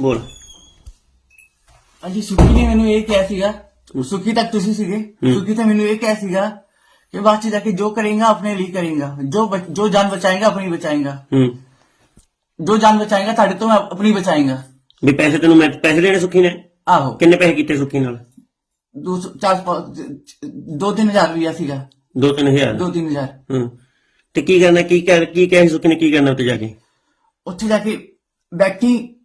ਬੋਲ। ਹਾਂਜੀ ਸੁਖੀ ਨੇ ਮੈਨੂੰ ਇਹ ਕਿਹਾ ਸੀਗਾ ਸੁੱਕੀ ਤੱਕ ਤੁਸੀਂ ਸੀਗੇ ਸੁੱਕੀ ਤਾਂ ਮੈਨੂੰ ਇਹ ਕਿਹਾ ਸੀਗਾ कि बात जाके जो करेगा अपने लिए करेगा जो बच, जो जान बचाएगा अपनी बचाएगा ਜੋ ਜਾਨ ਬਚਾਏਗਾ ਤੁਹਾਡੇ ਤੋਂ ਆਪਣੀ ਬਚਾਏਗਾ। ਵੀ ਪੈਸੇ ਤੈਨੂੰ ਮੈਂ ਪੈਸੇ ਦੇਣੇ ਸੁੱਖੀ ਨੇ? ਆਹੋ। ਕਿੰਨੇ ਪੈਸੇ ਕੀਤੇ ਸੁਖੀ ਨਾਲ? ਦੋ ਸੌ- ਚਾਰ ਸੌ ਪੰਜ- ਦੋ ਤਿੰਨ ਹਜ਼ਾਰ ਰੁਪਇਆ ਸੀਗਾ। 2-3000 ਦੋ ਤਿੰਨ ਹਜ਼ਾਰ। ਹੂੰ। ਤੇ ਕੀ ਕਰਨਾ ਕੀ ਕਹਿ ਕੀ ਕਹਿ ਸੁੱਖੀ ਨੇ ਕੀ ਕਰਨਾ ਉੱਤੇ ਜਾ ਕੇ? ਉੱਥੇ ਜਾ ਕੇ ਬੈਠੀ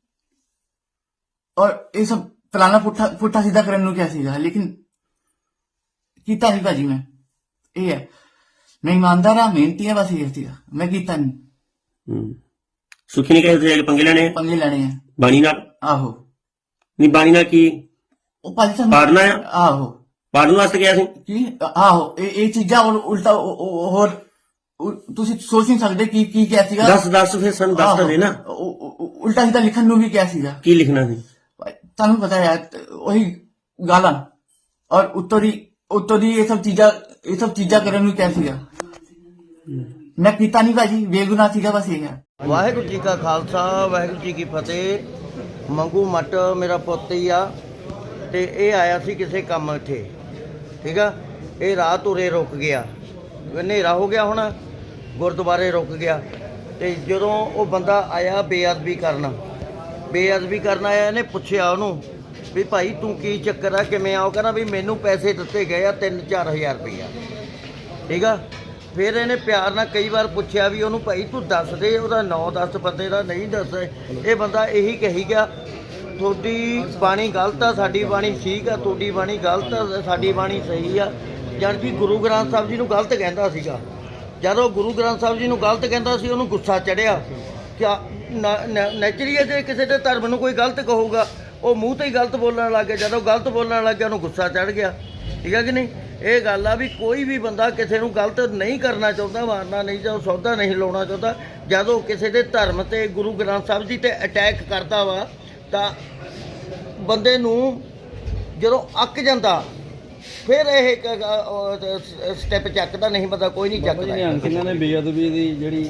ਔਰ ਇਹ ਸਭ ਫਲਾਣਾ ਪੁੱਠਾ ਪੁੱਠਾ ਸਿੱਧਾ ਕਰਨ ਨੂੰ ਕਿਹਾ ਸੀਗਾ ਲੇਕਿਨ ਕੀਤਾ ਨਹੀਂ ਭਾਜੀ ਮੈਂ। ਇਹ ਹੈ ਮੈਂ ਇਮਾਨਦਾਰ ਆ ਮਿਹਨਤੀ ਆ ਬਸ ਇਹ ਸੀਗਾ। ਮੈਂ ਕੀਤਾ ਨਹੀਂ ਹੂੰ। ਸੁੱਖੀ ਨੇ ਕਹੇ ਕੇ ਪੰਗੇ ਲੈਣੇ ਆ? ਪੰਗੇ ਲੈਣੇ ਆ। ਬਾਣੀ ਨਾਲ? ਆਹੋ। ਨਹੀਂ ਬਾਣੀ ਨਾਲ ਕੀ? ਉਹ ਭਾਜੀ ਸਾਨੂੰ ਪਾੜਨਾ ਆ? ਆਹੋ। ਪੜਨ ਵਾਸਤੇ ਗਿਆ ਸੀ? ਕੀ? ਆਹੋ ਇਹ ਇਹ ਚੀਜ਼ਾਂ ਔਰ ਉਲਟਾ ਉਹ- ਉਹ- ਹੋਰ ਉ- ਤੁਸੀਂ ਸੋਚ ਨਹੀਂ ਸਕਦੇ ਕੀ ਕੀ ਕਿਹਾ ਸੀਗਾ। ਦੱਸ ਦੱਸ ਫਿਰ ਸਾਨੂੰ ਦੱਸ ਤਾਂ ਦੇ ਨਾ। ਆਹੋ, ਉ- ਉ- ਉਲਟਾ ਸਿੱਧਾ ਲਿਖਣ ਨੂੰ ਵੀ ਕਿਹਾ ਸੀਗਾ। ਕੀ ਲਿਖਣਾ ਸੀ? ਤੁਹਾਨੂੰ ਪਤਾ ਹੈ, ਉਹੀ ਗਾਲਾਂ ਔਰ ਉੱਤੋਂ ਦੀ ਉੱਤੋਂ ਦੀ ਇਹ ਸਭ ਚੀਜ਼ਾਂ, ਇਹ ਸਭ ਚੀਜ਼ਾਂ ਕਰਨ ਨੂੰ ਕਿਹਾ ਸੀਗਾ ਮੈਂ ਕੀਤਾ ਨਹੀਂ ਭਾਜੀ, ਬੇਗੁਨਾਹ ਸੀਗਾ ਬਸ ਇਹ ਹੈ ਵਾਹਿਗੁਰੂ ਜੀ ਕਾ ਖਾਲਸਾ, ਵਾਹਿਗੁਰੂ ਜੀ ਕੀ ਫਤਿਹ। ਮੰਗੂ ਮੱਟ ਮੇਰਾ ਪੁੱਤ ਹੀ ਆ, ਤੇ ਇਹ ਆਇਆ ਸੀ ਕਿਸੇ ਕੰਮ ਇੱਥੇ। ਠੀਕ ਆ? ਇਹ ਰਾਤ ਉਰੇ ਰੁਕ ਗਿਆ। ਹਨੇਰਾ ਹੋ ਗਿਆ ਹੁਣ, ਗੁਰਦੁਆਰੇ ਰੁਕ ਗਿਆ। ਤੇ ਜਦੋਂ ਉਹ ਬੰਦਾ ਆਇਆ ਬੇਅਦਬੀ ਕਰਨ ਬੇਅਦਬੀ ਕਰਨ ਆਇਆ, ਇਹਨੇ ਪੁੱਛਿਆ ਉਹਨੂੰ ਵੀ ਭਾਈ ਤੂੰ ਕੀ ਚੱਕਰ ਆ, ਕਿਵੇਂ ਆ? ਉਹ ਕਹਿੰਦਾ ਵੀ ਮੈਨੂੰ ਪੈਸੇ ਦਿੱਤੇ ਗਏ ਆ 3-4000 ਰੁਪਈਆ। ਠੀਕ ਆ? ਫਿਰ ਇਹਨੇ ਪਿਆਰ ਨਾਲ ਕਈ ਵਾਰ ਪੁੱਛਿਆ ਵੀ ਉਹਨੂੰ, ਭਾਈ ਤੂੰ ਦੱਸ ਦੇ, ਉਹਦਾ ਨਾਂ ਦੱਸ, ਬੰਦੇ ਦਾ ਨਹੀਂ ਦੱਸ ਇਹ ਬੰਦਾ ਇਹੀ ਕਹੀ ਗਿਆ, ਤੁਹਾਡੀ ਬਾਣੀ ਗਲਤ ਆ, ਸਾਡੀ ਬਾਣੀ ਠੀਕ ਆ, ਤੁਹਾਡੀ ਬਾਣੀ ਗਲਤ ਆ, ਸਾਡੀ ਬਾਣੀ ਸਹੀ ਆ। ਜਦ ਕਿ ਗੁਰੂ ਗ੍ਰੰਥ ਸਾਹਿਬ ਜੀ ਨੂੰ ਗਲਤ ਕਹਿੰਦਾ ਸੀਗਾ। ਜਦੋਂ ਗੁਰੂ ਗ੍ਰੰਥ ਸਾਹਿਬ ਜੀ ਨੂੰ ਗਲਤ ਕਹਿੰਦਾ ਸੀ, ਉਹਨੂੰ ਗੁੱਸਾ ਚੜਿਆ। ਕਿ ਨੈਚੁਰਲੀ ਜੇ ਕਿਸੇ ਦੇ ਧਰਮ ਨੂੰ ਕੋਈ ਗਲਤ ਕਹੂਗਾ ਉਹ ਮੂੰਹ ਤੇ ਹੀ ਗਲਤ ਬੋਲਣ ਲੱਗ ਗਿਆ। ਜਦੋਂ ਗਲਤ ਬੋਲਣ ਲੱਗ ਗਿਆ ਉਹਨੂੰ ਗੁੱਸਾ ਚੜ ਗਿਆ। ਠੀਕ ਹੈ ਕਿ ਨਹੀਂ? ਇਹ ਗੱਲ ਆ ਵੀ ਕੋਈ ਵੀ ਬੰਦਾ ਕਿਸੇ ਨੂੰ ਗਲਤ ਨਹੀਂ ਕਰਨਾ ਚਾਹੁੰਦਾ ਮਾਰਨਾ ਨਹੀਂ ਚਾਹੁੰਦਾ ਸੌਦਾ ਨਹੀਂ ਲਾਉਣਾ ਚਾਹੁੰਦਾ ਜਦੋਂ ਕਿਸੇ ਦੇ ਧਰਮ ਤੇ ਗੁਰੂ ਗ੍ਰੰਥ ਸਾਹਿਬ ਜੀ ਤੇ ਅਟੈਕ ਕਰਦਾ ਵਾ ਤਾਂ ਬੰਦੇ ਨੂੰ ਜਦੋਂ ਅੱਕ ਜਾਂਦਾ ਫਿਰ ਇਹ ਸਟੈਪ ਚੱਕਦਾ ਨਹੀਂ ਬੰਦਾ ਕੋਈ ਨਹੀਂ ਜੀ ਚੱਕਦਾ। ਸਿੰਘਾਂ ਨੇ ਬੇਅਦਬੀ ਦੀ ਜਿਹੜੀ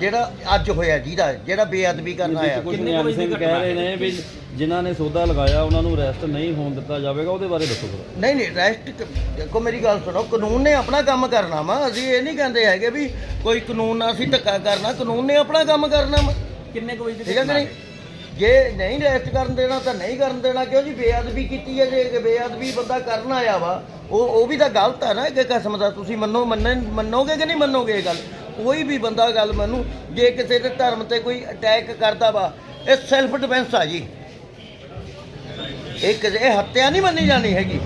ਜਿਹੜਾ ਅੱਜ ਹੋਇਆ ਜਿਹਦਾ ਜਿਹੜਾ ਬੇਅਦਬੀ ਕਰਨ ਆਇਆ। ਕੁਝ ਨਿਹੰਗ ਸਿੰਘ ਕਹਿ ਰਹੇ ਨੇ ਵੀ ਜਿਨ੍ਹਾਂ ਨੇ ਸੌਦਾ ਲਗਾਇਆ ਉਹਨਾਂ ਨੂੰ ਅਰੈਸਟ ਨਹੀਂ ਹੋਣ ਦਿੱਤਾ ਜਾਵੇਗਾ ਉਹਦੇ ਬਾਰੇ ਦੱਸੋ ਜਰਾ। ਨਹੀਂ ਨਹੀਂ ਰੈਸਟ ਦੇਖੋ ਮੇਰੀ ਗੱਲ ਸੁਣੋ ਕਾਨੂੰਨ ਨੇ ਆਪਣਾ ਕੰਮ ਕਰਨਾ ਵਾ। ਅਸੀਂ ਇਹ ਨਹੀਂ ਕਹਿੰਦੇ ਹੈਗੇ ਵੀ ਕੋਈ ਕਾਨੂੰਨ ਨਾਲ ਅਸੀਂ ਧੱਕਾ ਕਰਨਾ ਕਾਨੂੰਨ ਨੇ ਆਪਣਾ ਕੰਮ ਕਰਨਾ ਵਾ। ਕਿੰਨੇ ਕੁ ਵਜੇ ਠੀਕ ਹੈ ਕਿ ਨਹੀਂ? ਜੇ ਨਹੀਂ ਰੈਸਟ ਕਰਨ ਦੇਣਾ ਤਾਂ ਨਹੀਂ ਕਰਨ ਦੇਣਾ ਕਿਉਂ ਜੀ? ਬੇਅਦਬੀ ਕੀਤੀ ਹੈ ਜੇ ਕਿ ਬੇਅਦਬੀ ਬੰਦਾ ਕਰਨ ਆਇਆ ਵਾ ਉਹ ਉਹ ਵੀ ਤਾਂ ਗਲਤ ਹੈ ਨਾ ਕਿ ਕਸਮ ਦਾ। ਤੁਸੀਂ ਮੰਨੋ ਮੰਨਣ ਮੰਨੋਗੇ ਕਿ ਨਹੀਂ ਮੰਨੋਗੇ ਇਹ ਗੱਲ? ਕੋਈ ਵੀ ਬੰਦਾ ਗੱਲ ਮੰਨੂ ਜੇ ਕਿਸੇ ਦੇ ਧਰਮ ਤੇ ਕੋਈ ਅਟੈਕ ਕਰਦਾ ਵਾ ਇਹ ਸੈਲਫ ਡਿਫੈਂਸ ਆ ਜੀ। ਇਹ ਕਿਸੇ ਹੱਤਿਆ ਨਹੀਂ ਮੰਨੀ ਜਾਣੀ ਹੈਗੀ।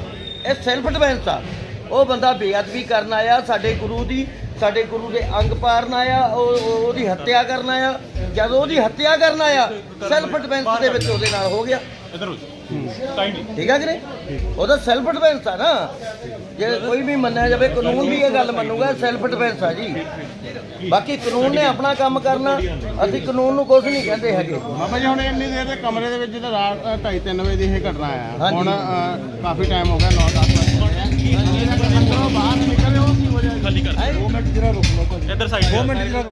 ਇਹ ਸੈਲਫ ਡਿਫੈਂਸ ਆ। ਉਹ ਬੰਦਾ ਬੇਅਦਬੀ ਕਰਨ ਆਇਆ ਸਾਡੇ ਗੁਰੂ ਦੀ ਸਾਡੇ ਗੁਰੂ ਦੇ ਅੰਗ ਪਾੜਨ ਆਇਆ ਉਹ ਉਹ- ਉਹਦੀ ਹੱਤਿਆ ਕਰਨ ਆਇਆ। ਜਦ ਉਹਦੀ ਹੱਤਿਆ ਕਰਨ ਆਇਆ ਸੈਲਫ ਡਿਫੈਂਸ ਦੇ ਵਿੱਚ ਉਹਦੇ ਨਾਲ ਹੋ ਗਿਆ। ਠੀਕ ਆ ਕਿ ਨਹੀਂ? ਉਹਦਾ ਸੈਲਫ ਡਿਫੈਂਸ ਆ ਨਾ। ਜੇ ਕੋਈ ਵੀ ਮੰਨਿਆ ਜਾਵੇ ਕਾਨੂੰਨ ਵੀ ਇਹ ਗੱਲ ਮੰਨੂਗਾ ਸੈਲਫ ਡਿਫੈਂਸ ਆ ਜੀ। ਬਾਕੀ ਕਾਨੂੰਨ ਨੇ ਆਪਣਾ ਕੰਮ ਕਰਨਾ ਅਸੀਂ ਕਾਨੂੰਨ ਨੂੰ ਕੁਝ ਨਹੀਂ ਕਹਿੰਦੇ ਹੈਗੇ। ਬਾਬਾ ਜੀ ਹੁਣ ਇੰਨੀ ਦੇਰ ਦੇ ਕਮਰੇ ਦੇ ਵਿੱਚ ਜਦੋਂ ਰਾਤ 2:30 ਵਜੇ ਦੀ ਇਹ ਘਟਨਾ ਆ। ਹਾਂਜੀ। ਹੁਣ ਕਾਫੀ ਟਾਈਮ ਹੋ ਗਿਆ 9-10 ਵਜੇ ਹੋਏ ਆ। ਅੰਦਰੋਂ ਬਾਹਰ ਨਿਕਲੇ ਹੋ ਕੀ ਵਜ੍ਹਾ ਖਾਲੀ ਕਰ 2 ਮਿੰਟ ਜਰਾ ਰੁਕ ਲਓ ਭਾਜੀ। ਇੱਧਰ ਸਾਈਡ 2 ਮਿੰਟ ਜਰਾ